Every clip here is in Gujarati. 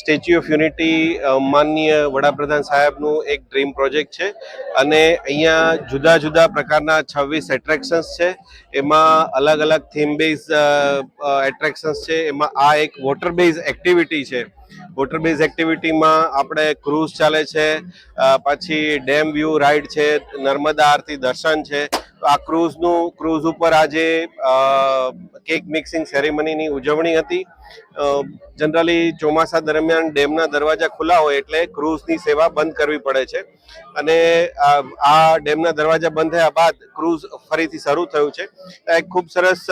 સ્ટેચ્યુ ઓફ યુનિટી માનનીય વડાપ્રધાન સાહેબનું એક ડ્રીમ પ્રોજેક્ટ છે. અને અહીંયા જુદા જુદા પ્રકારના છવ્વીસ એટ્રેક્શન્સ છે. એમાં અલગ અલગ થીમ બેઝ એટ્રેક્શન્સ છે. એમાં આ એક વોટર બેઝ એક્ટિવિટી છે. વોટર બેઝ એક્ટિવિટીમાં આપણે ક્રૂઝ ચાલે છે. પછી ડેમ વ્યૂ રાઈડ છે. નર્મદા આરતી દર્શન છે. આ ક્રૂઝનું, ક્રૂઝ ઉપર આજે કેક મિક્સિંગ સેરેમનીની ઉજવણી હતી. જનરલી ચોમાસા દરમિયાન ડેમના દરવાજા ખુલ્લા હોય એટલે ક્રૂઝની સેવા બંધ કરવી પડે છે. અને આ ડેમના દરવાજા બંધ થયા બાદ ક્રૂઝ ફરીથી શરૂ થયું છે. એક ખૂબ સરસ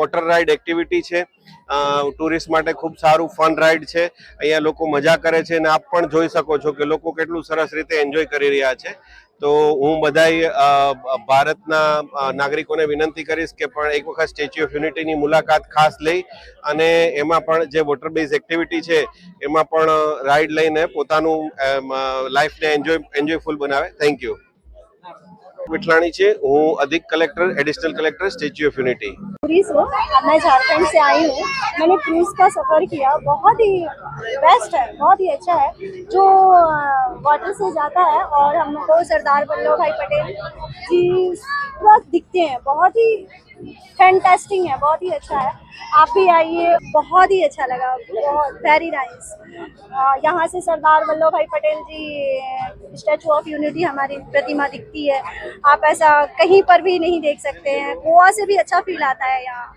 વોટર રાઇડ એક્ટિવિટી છે. ટુરિસ્ટ માટે ખૂબ સારું ફન રાઇડ છે. અહીંયા લોકો મજા કરે છે અને આપ પણ જોઈ શકો છો કે લોકો કેટલું સરસ રીતે એન્જોય કરી રહ્યા છે. તો હું બધાય ભારતના નાગરિકોને વિનંતી કરીશ કે પણ એક વખત સ્ટેચ્યુ ઓફ યુનિટીની મુલાકાત ખાસ લઈ અને એમાં પણ જે વોટર બેઝ એક્ટિવિટી છે, એમાં પણ રાઈડ લઈને પોતાનું લાઈફને એન્જોય, એન્જોયફુલ બનાવે. થેન્ક યુ વિઠલાણી છે. હું અધિક collector, additional collector, Statue of Unity. Tourist हूँ मैं झारखंड से आई हूँ। मैंने क्रूज़ का सफ़र किया। बहुत ही बेस्ट है। बहुत ही अच्छा है। जो वाटर से जाता है और हमको सरदार वल्लभ भाई पटेल जी पूरा दिखते हैं। बहुत ही फैंटास्टिंग है, बहुत ही अच्छा है। आप भी आइए, बहुत ही अच्छा लगा बहुत वेरी नाइस यहाँ से Sardar Vallabh Bhai Patel ji Statue of Unity हमारी प्रतिमा दिखती है। आप ऐसा कहीं पर भी नहीं देख सकते हैं। गोवा से भी अच्छा फील आता है यहाँ।